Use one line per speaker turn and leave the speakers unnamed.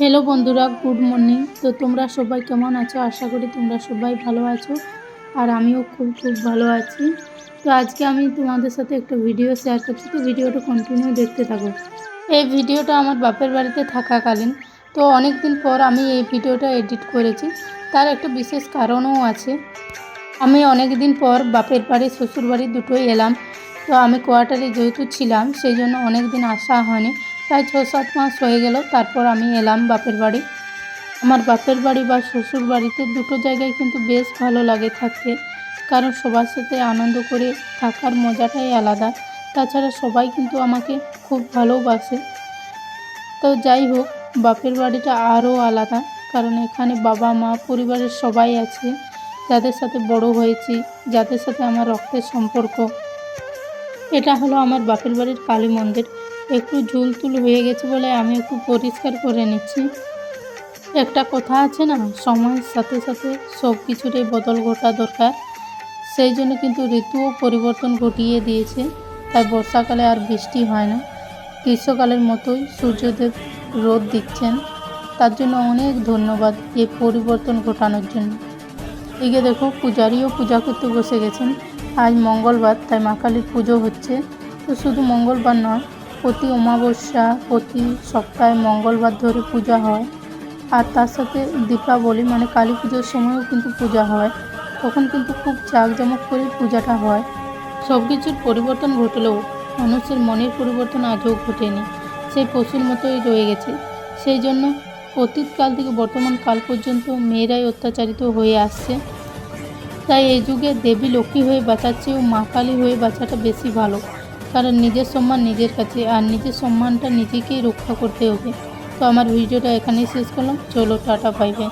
Hello বন্ধুরা good morning তো তোমরা সবাই কেমন আছো? আশা করি তোমরা সবাই ভালো আছো আর আমিও খুব খুব ভালো আছি। তো আজকে আমি তোমাদের সাথে একটা ভিডিও শেয়ার করছি। তো ভিডিওটা কন্টিনিউ দেখতে থাকো। এই ভিডিওটা আমার বাপের বাড়িতে থাকাকালীন। তো অনেক দিন পর আমি এই ভিডিওটা এডিট করেছি। তার একটা বিশেষ কারণও আছে। আমি অনেক দিন পর বাপের বাড়ি শ্বশুর বাড়ি দুটোই এলাম। তো আমি কোয়ার্টারে যেহেতু ছিলাম, সেই জন্য অনেক দিন আসা হয়নি। প্রায় ছ সাত মাস হয়ে গেল, তারপর আমি এলাম বাপের বাড়ি। আমার বাপের বাড়ি বা শ্বশুর বাড়িতে দুটো জায়গায় কিন্তু বেশ ভালো লাগে থাকতে। কারণ সবার সাথে আনন্দ করে থাকার মজাটাই আলাদা। তাছাড়া সবাই কিন্তু আমাকে খুব ভালোবাসে। তো যাই হোক, বাপের বাড়িটা আরও আলাদা। কারণ এখানে বাবা, মা, পরিবারের সবাই আছে। যাদের সাথে বড় হয়েছি, যাদের সাথে আমার রক্তের সম্পর্ক। এটা হলো আমার বাপের বাড়ির কালী মন্দির। একটু ঝুল তুল হয়ে গেছে বলে আমি একটু পরিষ্কার করে নিচ্ছি। একটা কথা আছে না, সময়ের সাথে সাথে সব কিছুরই বদল ঘটা দরকার। সেই জন্য কিন্তু ঋতুও পরিবর্তন ঘটিয়ে দিয়েছে। তাই বর্ষাকালে আর বৃষ্টি হয় না। গ্রীষ্মকালের মতোই সূর্যদেব রোদ দিচ্ছেন। তার জন্য অনেক ধন্যবাদ এই পরিবর্তন ঘটানোর জন্য। এদিকে দেখো, পূজারীও পূজা করতে বসে গেছেন। আজ মঙ্গলবার, তাই মা কালীর পুজো হচ্ছে। তো শুধু মঙ্গলবার নয় প্রতি অমাবস্যা, প্রতি সপ্তাহে মঙ্গলবার ধরে পূজা হয়। আর তার সাথে দীপাবলি মানে কালী পুজোর সময়ও কিন্তু পূজা হয়। তখন কিন্তু খুব জাঁকজমক করে পূজাটা হয়। সব কিছুর পরিবর্তন ঘটলেও মানুষের মনের পরিবর্তন আজও ঘটেনি। সেই পশুর মতোই রয়ে গেছে। সেই জন্য অতীতকাল থেকে বর্তমান কাল পর্যন্ত মেয়েরাই অত্যাচারিত হয়ে আসছে। তাই এই যুগে দেবী লক্ষ্মী হয়ে বাঁচার চেয়েও মা কালী হয়ে বাঁচাটা বেশি ভালো। কারণ নিজের সম্মান নিজের কাছে, আর নিজের সম্মানটা নিজেকেই রক্ষা করতে হবে। তো আমার ভিডিওটা এখানেই শেষ করলাম। চলো, টাটা বাই বাই